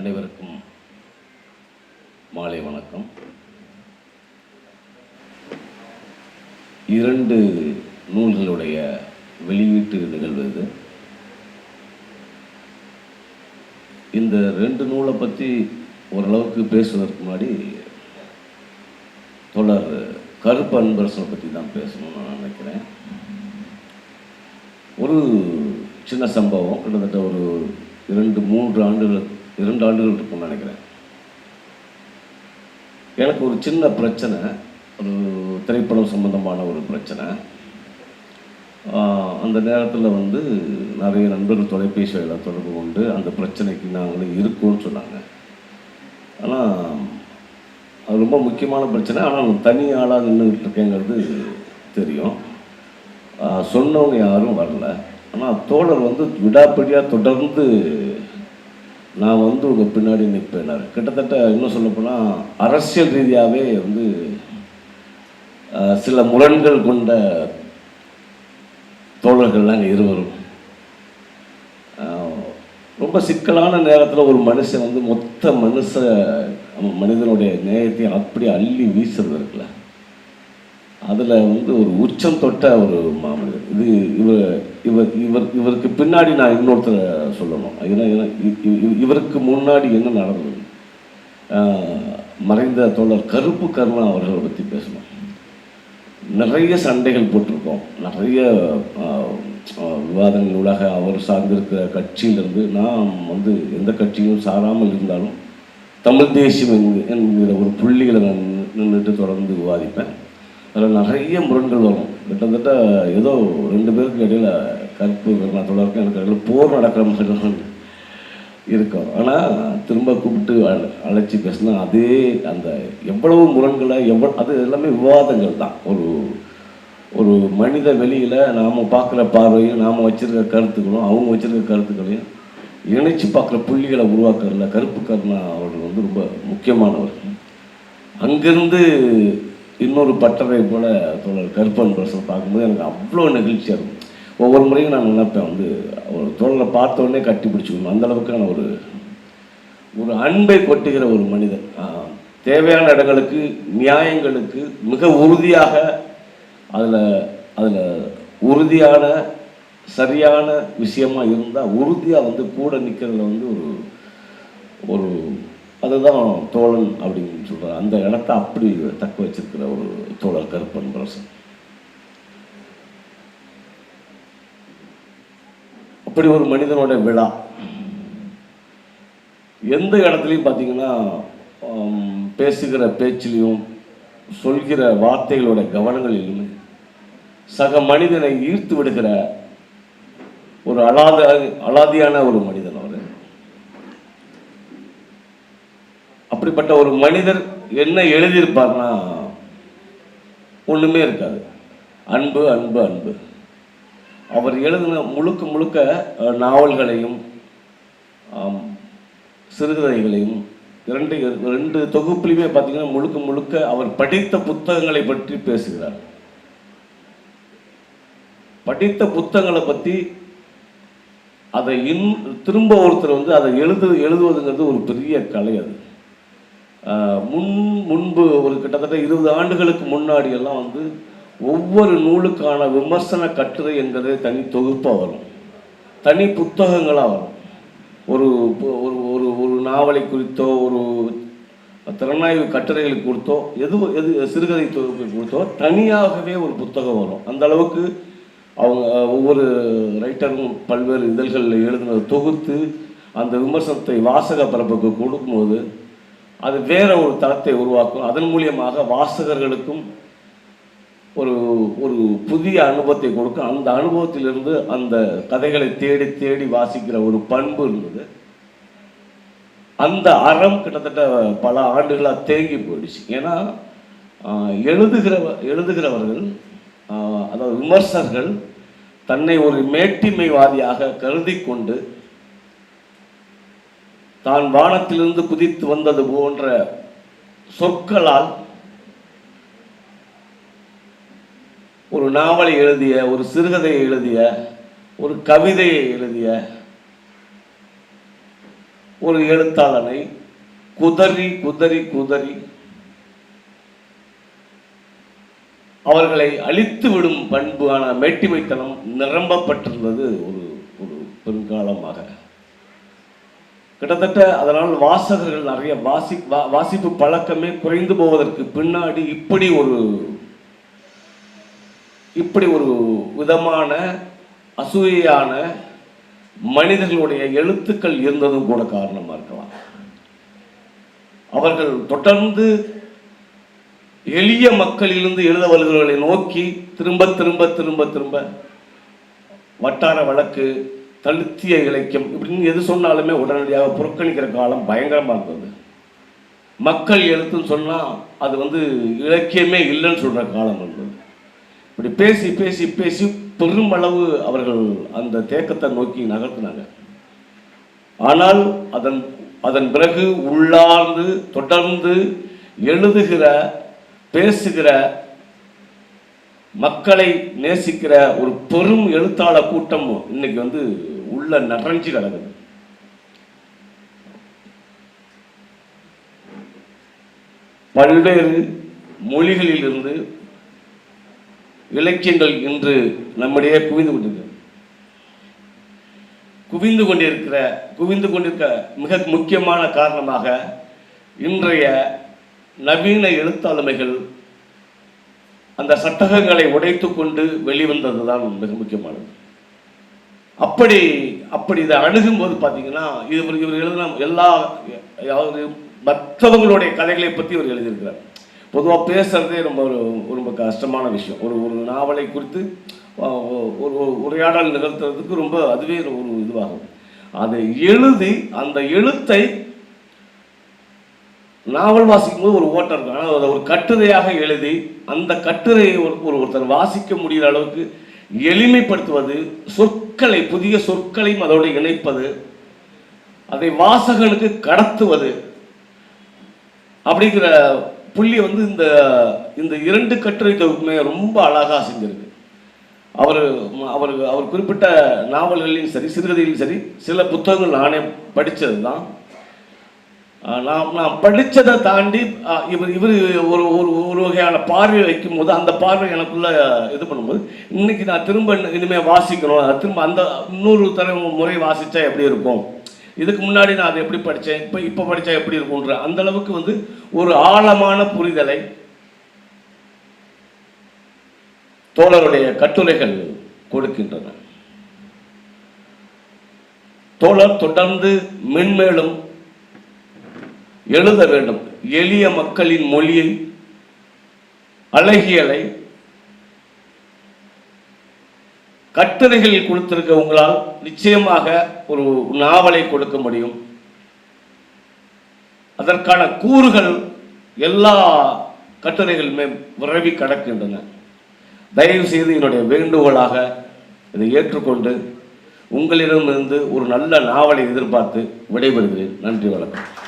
அனைவருக்கும் மாலை வணக்கம். இரண்டு நூல்களுடைய வெளியீட்டு நிகழ்வு இது. இந்த ரெண்டு நூலை பற்றி ஓரளவுக்கு பேசுவதற்கு முன்னாடி தொடர் கருப்பு அன்பரசனை பற்றி தான் பேசணும்னு நான் நினைக்கிறேன். ஒரு சின்ன சம்பவம் கிட்டத்தட்ட ஒரு இரண்டு மூன்று ஆண்டுகளுக்கு இரண்டு ஆண்டுகள் இருக்கும்னு நினைக்கிறேன். எனக்கு ஒரு சின்ன பிரச்சனை ஒரு திரைப்படம் சம்பந்தமான ஒரு பிரச்சனை. அந்த நேரத்தில் வந்து நிறைய நண்பர்கள் தொலைபேசியில் தொடர்பு கொண்டு அந்த பிரச்சனைக்கு நாங்களும் இருக்கோம்னு சொன்னாங்க. ஆனால் அது ரொம்ப முக்கியமான பிரச்சனை. ஆனால் நான் தனி ஆளாக நின்றுக்கிட்டு இருக்கேங்கிறது தெரியும். சொன்னவங்க யாரும் வரல. ஆனால் தோழர் வந்து விடாப்பிடியாக தொடர்ந்து நான் வந்து உங்கள் பின்னாடி நிற்பேனார் கிட்டத்தட்ட இன்னும் சொல்லப்போனால் அரசியல் ரீதியாகவே வந்து சில முரண்கள் கொண்ட தோழர்கள்லாம் இருவரும். ரொம்ப சிக்கலான நேரத்தில் ஒரு மனுஷன் வந்து மொத்த மனுஷ மனிதனுடைய நேயத்தையும் அப்படி அள்ளி வீசுறது இருக்குல்ல. அதில் வந்து ஒரு உச்சம் தொட்ட ஒரு மாமனிதர். இது இவர் இவர் இவர் இவருக்கு பின்னாடி நான் இன்னொருத்தரை சொல்லணும். ஏன்னா இ- இவருக்கு முன்னாடி என்ன நடந்தது? மறைந்த தோழர் கருப்பு கருணா அவர்களை பற்றி பேசணும். நிறைய சண்டைகள் போட்டிருக்கோம். நிறைய ஆஹ், விவாதங்கள் அவர் சார்ந்திருக்கிற கட்சியிலிருந்து நாம் வந்து எந்த கட்சியும் சாராமல் இருந்தாலும் தமிழ் தேசியம் என்கிற ஒரு புள்ளிகளை நான் நின்றுட்டு தொடர்ந்து விவாதிப்பேன். அதில் நிறைய முரண்கள் வரும். கிட்டத்தட்ட ஏதோ ரெண்டு பேருக்கு இடையில கருப்பு கருணா இருக்கும் எனக்கு இடையில் போர் நடக்கிற மாதிரி இருக்கும். ஆனால் திரும்ப கூப்பிட்டு அழைச்சி பேசினா அதே அந்த எவ்வளவு முரண்களை எவ்வளோ அது எல்லாமே விவாதங்கள் தான். ஒரு ஒரு மனித வெளியில் நாம் பார்க்குற பார்வையும் நாம் வச்சுருக்க கருத்துக்களும் அவங்க வச்சுருக்க கருத்துக்களையும் இணைச்சு பார்க்குற புள்ளிகளை உருவாக்குறதுல கருப்பு கருணா அவர்கள் வந்து ரொம்ப முக்கியமானவர். அங்கேருந்து இன்னொரு பட்டறை போல தோழர் கருப்பன் பிரசன் பார்க்கும்போது எனக்கு அவ்வளோ நெகிழ்ச்சியாக இருக்கும். ஒவ்வொரு முறையும் நான் நினைப்பேன் வந்து ஒரு தோழரை பார்த்தோடனே கட்டி பிடிச்சிக்கணும். அந்த நான் ஒரு ஒரு அன்பை கொட்டுகிற ஒரு மனிதன். தேவையான இடங்களுக்கு நியாயங்களுக்கு மிக உறுதியாக அதில் அதில் உறுதியான சரியான விஷயமா இருந்தால் உறுதியாக வந்து கூட நிற்கிறதுல வந்து ஒரு ஒரு அதுதான் தோழன் அப்படின்னு சொல்கிறார் அந்த இடத்த அப்படி தக்க வச்சிருக்கிற ஒரு தோழர் கருப்பன் பிரசன். அப்படி ஒரு மனிதனோட விழா. எந்த இடத்துலையும் பார்த்தீங்கன்னா பேசுகிற பேச்சிலையும் சொல்கிற வார்த்தைகளோட கவனங்களிலும் சக மனிதனை ஈர்த்து விடுகிற ஒரு அலாத அலாதியான ஒரு மனிதன் அவர் அப்படிப்பட்ட ஒரு மனிதர் என்ன எழுதியிருப்பார்னா ஒன்றுமே இருக்காது. அன்பு அன்பு அன்பு. அவர் எழுதின முழுக்க முழுக்க நாவல்களையும் சிறுகதைகளையும் இரண்டு ரெண்டு தொகுப்புலையுமே பார்த்தீங்கன்னா முழுக்க முழுக்க அவர் படித்த புத்தகங்களை பற்றி பேசுகிறார். படித்த புத்தகங்களை பற்றி அதை இன் திரும்ப ஒருத்தர் வந்து அதை எழுது எழுதுவதுங்கிறது ஒரு பெரிய கலை அது. முன் முன்பு ஒரு கிட்டத்தட்ட இருபது ஆண்டுகளுக்கு முன்னாடி எல்லாம் வந்து ஒவ்வொரு நூலுக்கான விமர்சன கட்டுரை என்பதே தனி தொகுப்பாக வரும். தனி புத்தகங்களாக வரும். ஒரு ஒரு ஒரு ஒரு நாவலை குறித்தோ ஒரு திறனாய்வு கட்டுரைகளை கொடுத்தோ எது எது சிறுகதை தொகுப்பை கொடுத்தோ தனியாகவே ஒரு புத்தகம் வரும். அந்த அளவுக்கு அவங்க ஒவ்வொரு ரைட்டரும் பல்வேறு இதழ்களில் எழுதுனதை தொகுத்து அந்த விமர்சனத்தை வாசக பரப்புக்கு கொடுக்கும்போது அது வேற ஒரு தளத்தை உருவாக்கும். அதன் மூலியமாக வாசகர்களுக்கும் ஒரு ஒரு புதிய அனுபவத்தை கொடுக்கும் அந்த அனுபவத்திலிருந்து அந்த கதைகளை தேடி தேடி வாசிக்கிற ஒரு பண்பு இருந்தது. அந்த அறம் கிட்டத்தட்ட பல ஆண்டுகளாக தேங்கி போயிடுச்சு. ஏன்னா எழுதுகிறவ எழுதுகிறவர்கள் அதாவது விமர்சகர்கள் தன்னை ஒரு மேட்டிமைவாதியாக கருதி கொண்டு தான் வானத்திலிருந்து குதித்து வந்தது போன்ற சொற்களால் ஒரு நாவலை எழுதிய ஒரு சிறுகதையை எழுதிய ஒரு கவிதையை எழுதிய ஒரு எழுத்தாளனை குதறி குதறி குதறி அவர்களை அழித்து விடும் பண்பான மேட்டிமைத்தனம் நிரம்பப்பட்டிருந்தது ஒரு ஒரு பெருங்காலமாக. கிட்டத்தட்ட அதனால் வாசகர்கள் நிறைய வாசி வா- வாசிப்பு பழக்கமே குறைந்து போவதற்கு பின்னாடி இப்படி ஒரு இப்படி ஒரு விதமான அசூயான மனிதர்களுடைய எழுத்துக்கள் இருந்ததும் கூட காரணமாக இருக்கலாம். அவர்கள் தொடர்ந்து எளிய மக்களிலிருந்து எழுத வருகிறவர்களை நோக்கி திரும்ப திரும்ப திரும்ப திரும்ப வட்டார வழக்கு தழுத்திய இலக்கியம் இப்படின்னு எது சொன்னாலுமே உடனடியாக புறக்கணிக்கிற காலம் பயங்கரமாக இருந்தது. மக்கள் எழுத்துன்னு சொன்னால் அது வந்து இலக்கியமே இல்லைன்னு சொல்கிற காலம் இருந்தது. இப்படி பேசி பேசி பேசி பெருமளவு அவர்கள் அந்த தேக்கத்தை நோக்கி நகர்த்தினாங்க. ஆனால் அதன் அதன் பிறகு உள்ளார்ந்து தொடர்ந்து எழுதுகிற பேசுகிற மக்களை நேசிக்கிற ஒரு பெரும் எழுத்தாளர் கூட்டம் இன்னைக்கு வந்து உள்ள நிறைஞ்சு கிடக்குது பல்வேறு மொழிகளிலிருந்து இலக்கியங்கள் இன்று நம்மிடையே குவிந்து கொண்டிருக்கிறது குவிந்து கொண்டிருக்கிற குவிந்து கொண்டிருக்க மிக முக்கியமான காரணமாக இன்றைய நவீன எழுத்தாளுமைகள் அந்த சட்டகங்களை உடைத்து கொண்டு வெளிவந்தது தான் மிக முக்கியமானது. அப்படி அப்படி இதை அணுகும்போது பார்த்தீங்கன்னா இவர் இவர் எழுதின எல்லா அதாவது மற்றவங்களுடைய கதைகளை பற்றி இவர் எழுதியிருக்கிறார். பொதுவாக பேசுறதே ரொம்ப ஒரு ரொம்ப கஷ்டமான விஷயம். ஒரு ஒரு நாவலை குறித்து ஒரு உரையாடல் நிகழ்த்துறதுக்கு ரொம்ப அதுவே ஒரு இதுவாகும். அதை எழுதி அந்த எழுத்தை நாவல் வாசிக்கும் போது ஒரு ஓட்டம் இருக்கும். ஆனால் அதை ஒரு கட்டுரையாக எழுதி அந்த கட்டுரையை ஒரு ஒரு ஒருத்தர் வாசிக்க முடிகிற அளவுக்கு எளிமைப்படுத்துவது சொற்களை புதிய சொற்களையும் அதோடு இணைப்பது அதை வாசகனுக்கு கடத்துவது அப்படிங்கிற புள்ளி வந்து இந்த இந்த இரண்டு கட்டுரை தொகுப்புமே ரொம்ப அழகாக செஞ்சிருக்கு. அவர் அவர் அவர் குறிப்பிட்ட நாவல்களையும் சரி சிறுகதையிலும் சரி சில புத்தகங்கள் நானே படித்தது தான் நான் நான் படித்ததை தாண்டி இவர் இவர் ஒரு ஒரு ஒரு வகையான பார்வை வைக்கும் போது அந்த பார்வை எனக்குள்ளே இது பண்ணும்போது இன்னைக்கு நான் திரும்ப இனிமேல் வாசிக்கணும். திரும்ப அந்த இன்னொரு தர முறை வாசித்தா எப்படி இருக்கும்? இதுக்கு முன்னாடி நான் அதை எப்படி படித்தேன் இப்போ இப்போ படித்தா எப்படி இருக்கும்ன்ற அந்த அளவுக்கு வந்து ஒரு ஆழமான புரிதலை தோழருடைய கட்டுரைகள் கொடுக்கின்றன. தோழர் தொடர்ந்து மென்மேலும் எழுத வேண்டும். எளிய மக்களின் மொழியை அழகியலை கட்டுரைகளில் கொடுத்திருக்க உங்களால் நிச்சயமாக ஒரு நாவலை கொடுக்க முடியும். அதற்கான கூறுகள் எல்லா கட்டுரைகளுமே விரவி கடக்கின்றன. தயவு செய்து என்னுடைய வேண்டுகோளாக இதை ஏற்றுக்கொண்டு உங்களிடமிருந்து ஒரு நல்ல நாவலை எதிர்பார்த்து விடைபெறுகிறேன். நன்றி வணக்கம்.